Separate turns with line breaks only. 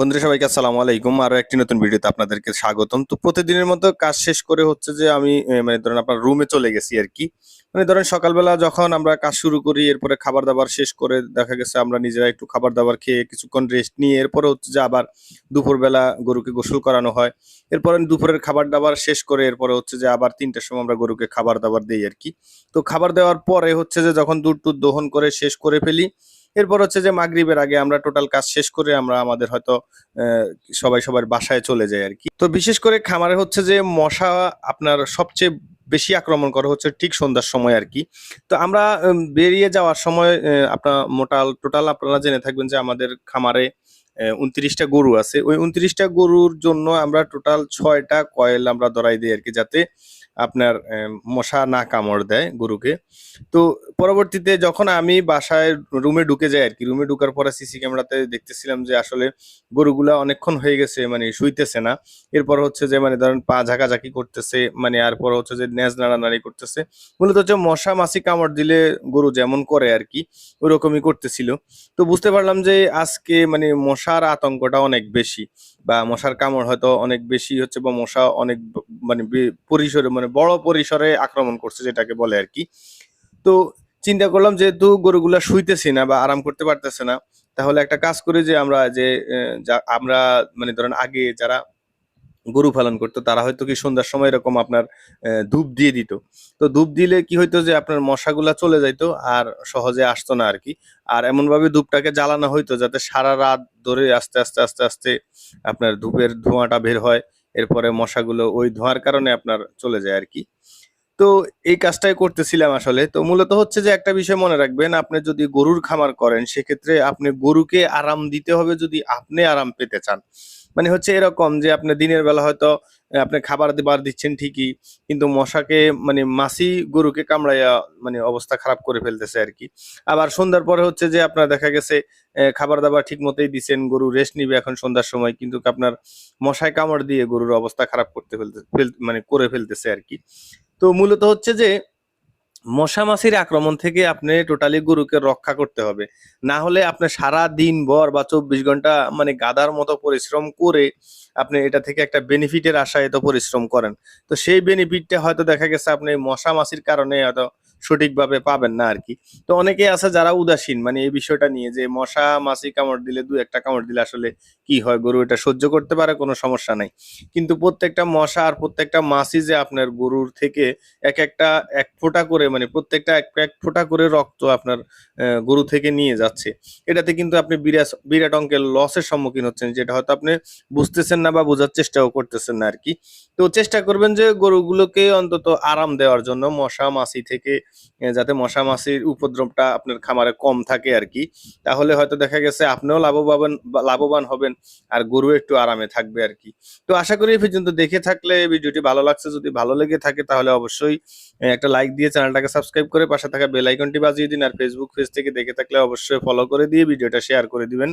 বন্ধুরা, সবাইকে আসসালামু আলাইকুম। আরও একটি নতুন ভিডিওতে আপনাদেরকে স্বাগতম। তো প্রতিদিনের মতো কাজ শেষ করে হচ্ছে যে আমি মানে ধরেন আপনার রুমে চলে গেছি আর কি। মানে ধরেন সকালবেলা যখন আমরা কাজ শুরু করি, এরপরে খাবার দাবার শেষ করে দেখা গেছে আমরা নিজেরা একটু খাবার দাবার খেয়ে কিছুক্ষণ রেস্ট নিয়ে এরপরে হচ্ছে যে আবার দুপুরবেলা গরুকে গোসল করানো হয়। এরপরে দুপুরের খাবার দাবার শেষ করে এরপরে হচ্ছে যে আবার তিনটার সময় আমরা গরুকে খাবার দাবার দিই আর কি। তো খাবার দেওয়ার পরে হচ্ছে যে যখন দুধ টুধ দহন করে শেষ করে ফেলি এরপর হচ্ছে যে মাগরিবের আগে আমরা টোটাল কাজ শেষ করে আমরা আমাদের হয়তো সবাই সবার বাসায় চলে যাই আর কি। তো বিশেষ করে খামারে হচ্ছে যে মশা আপনার সবচেয়ে বেশি আক্রমণ করে হচ্ছে ঠিক সন্ধ্যার সময় আর কি। তো আমরা বেরিয়ে যাওয়ার সময় আপনার মোটাল টোটাল আপনারা জেনে থাকবেন যে আমাদের খামারে উনত্রিশটা গরু আছে। ওই উনত্রিশটা গরুর জন্য আমরা টোটাল ছয়টা কয়েল আমরা ধরাই দিই আর কি, যাতে আপনার মশা না কামড় দেয় গরুকে। তো পরবর্তীতে যখন আমি বাসায় রুমে ঢুকে যাই আর কি, রুমে ঢুকার পরে সিসি ক্যামেরাতে দেখতেছিলাম যে আসলে গরুগুলা অনেকক্ষণ হয়ে গেছে মানে শুইতেছে না। এরপর হচ্ছে যে মানে ধরেন পা ঝাঁকাঝাঁকি করতেছে মানে আর পর হচ্ছে যে ন্যাজ নাড়ানাড়ি করতেছে। মূলত হচ্ছে মশা মাছি কামড় দিলে গরু যেমন করে আর কি, ওরকমই করতেছিল। তো বুঝতে পারলাম যে আজকে মানে মশার আতঙ্কটা অনেক বেশি, বা মশার কামড় হয়তো অনেক বেশি হচ্ছে, বা মশা অনেক মানে পরিসরে মানে বড় পরিসরে আক্রমণ করছে যেটাকে বলে আর কি। তো চিন্তা করলাম যেহেতু গরুগুলা শুইতেছি না বা আরাম করতে পারতেছে না, তাহলে একটা কাজ করি যে আমরা যে আমরা মানে ধরেন আগে যারা গরু পালন করতো, তারা হয়তো কি সন্ধ্যার সময় এরকম আপনার ধূপ দিয়ে দিত। তো ধূপ দিলে কি হইতো যে আপনার মশাগুলা চলে যাইতো আর সহজে আসতো না আর কি। আর এমন ভাবে ধূপটাকে জ্বালানো হইতো যাতে সারা রাত ধরে আস্তে আস্তে আস্তে আস্তে আপনার ধূপের ধোঁয়াটা বের হয় এরপরে মশাগুলো ওই ধোঁয়ার কারণে আপনার চলে যায় আর কি। তো এই কাজটাই করতেছিলাম আসলে। তো মূলত হচ্ছে যে একটা বিষয় মনে রাখবেন, আপনি যদি গরুর খামার করেন, সেক্ষেত্রে আপনি গরুকে আরাম দিতে হবে যদি আপনি আরাম পেতে চান। মানে হচ্ছে এরকম যে আপনি দিনের বেলা হয়তো আপনি খাবার দিবার দিচ্ছেন ঠিকই, কিন্তু মশাকে মানে মাসি গরুকে কামড়াইয়া মানে অবস্থা খারাপ করে ফেলতেছে আর কি আবার সন্ধ্যার পরে হচ্ছে যে আপনার দেখা গেছে খাবার দাবার ঠিক মতোই দিচ্ছেন গরু রেস্ট নিবে এখন সন্ধ্যার সময়, কিন্তু আপনার মশায় কামড় দিয়ে গরুর অবস্থা খারাপ করতে ফেলতে মানে করে ফেলতেছে আর কি তো মূলত হচ্ছে যে মশা মাছির আক্রমণ থেকে আপনি টোটালি গরুকে রক্ষা করতে হবে। না হলে আপনি সারা দিন ভর বা চব্বিশ ঘণ্টা মানে গাদার মতো পরিশ্রম করে আপনি এটা থেকে একটা বেনিফিটের আশায় এত পরিশ্রম করেন। তো সেই বেনিফিটটা হয়তো দেখা গেছে আপনি মশামাছির মশা মাছির কারণে হয়তো সঠিকভাবে পাবেন না আর কি তো অনেকে আছে যারা উদাসীন মানে এই বিষয়টা নিয়ে যে মশা, মাছি কামড় দিলে দু একটা কামড় দিলে আসলে কি হয়? গরু এটা সহ্য করতে পারে, কোনো সমস্যা নাই। কিন্তু প্রত্যেকটা মশা আর প্রত্যেকটা মাছি যে আপনার গরুর থেকে এক একটা, এক ফোঁটা করে মানে প্রত্যেকটা এক এক ফোঁটা করে রক্ত আপনার গরু থেকে নিয়ে যাচ্ছে। এটাতে কিন্তু আপনি বিরাট বিরাট অঙ্কের লসের সম্মুখীন হচ্ছেন, যেটা হয়তো আপনি বুঝতেছেন না বা বোঝার চেষ্টাও করতেছেন না আর কি তো চেষ্টা করবেন যে গরুগুলোকে অন্তত আরাম দেওয়ার জন্য মশা, মাছি থেকে যাতে মশা মাছির উপদ্রবটা আপনার খামারে কম থাকে আর কি। তাহলে হয়তো দেখা গেছে আপনিও লাভবান লাভবান হবেন আর গরু একটু আরামে থাকবে আর কি। তো আশা করি এই পর্যন্ত দেখে থাকলে ভিডিওটি ভালো লাগছে। যদি ভালো লেগে থাকে তাহলে অবশ্যই একটা লাইক দিয়ে চ্যানেলটাকে সাবস্ক্রাইব করে পাশে থাকা বেল আইকনটি বাজিয়ে দিন। আর ফেসবুক পেজ থেকে দেখে থাকলে অবশ্যই ফলো করে দিয়ে ভিডিওটা শেয়ার করে দিবেন।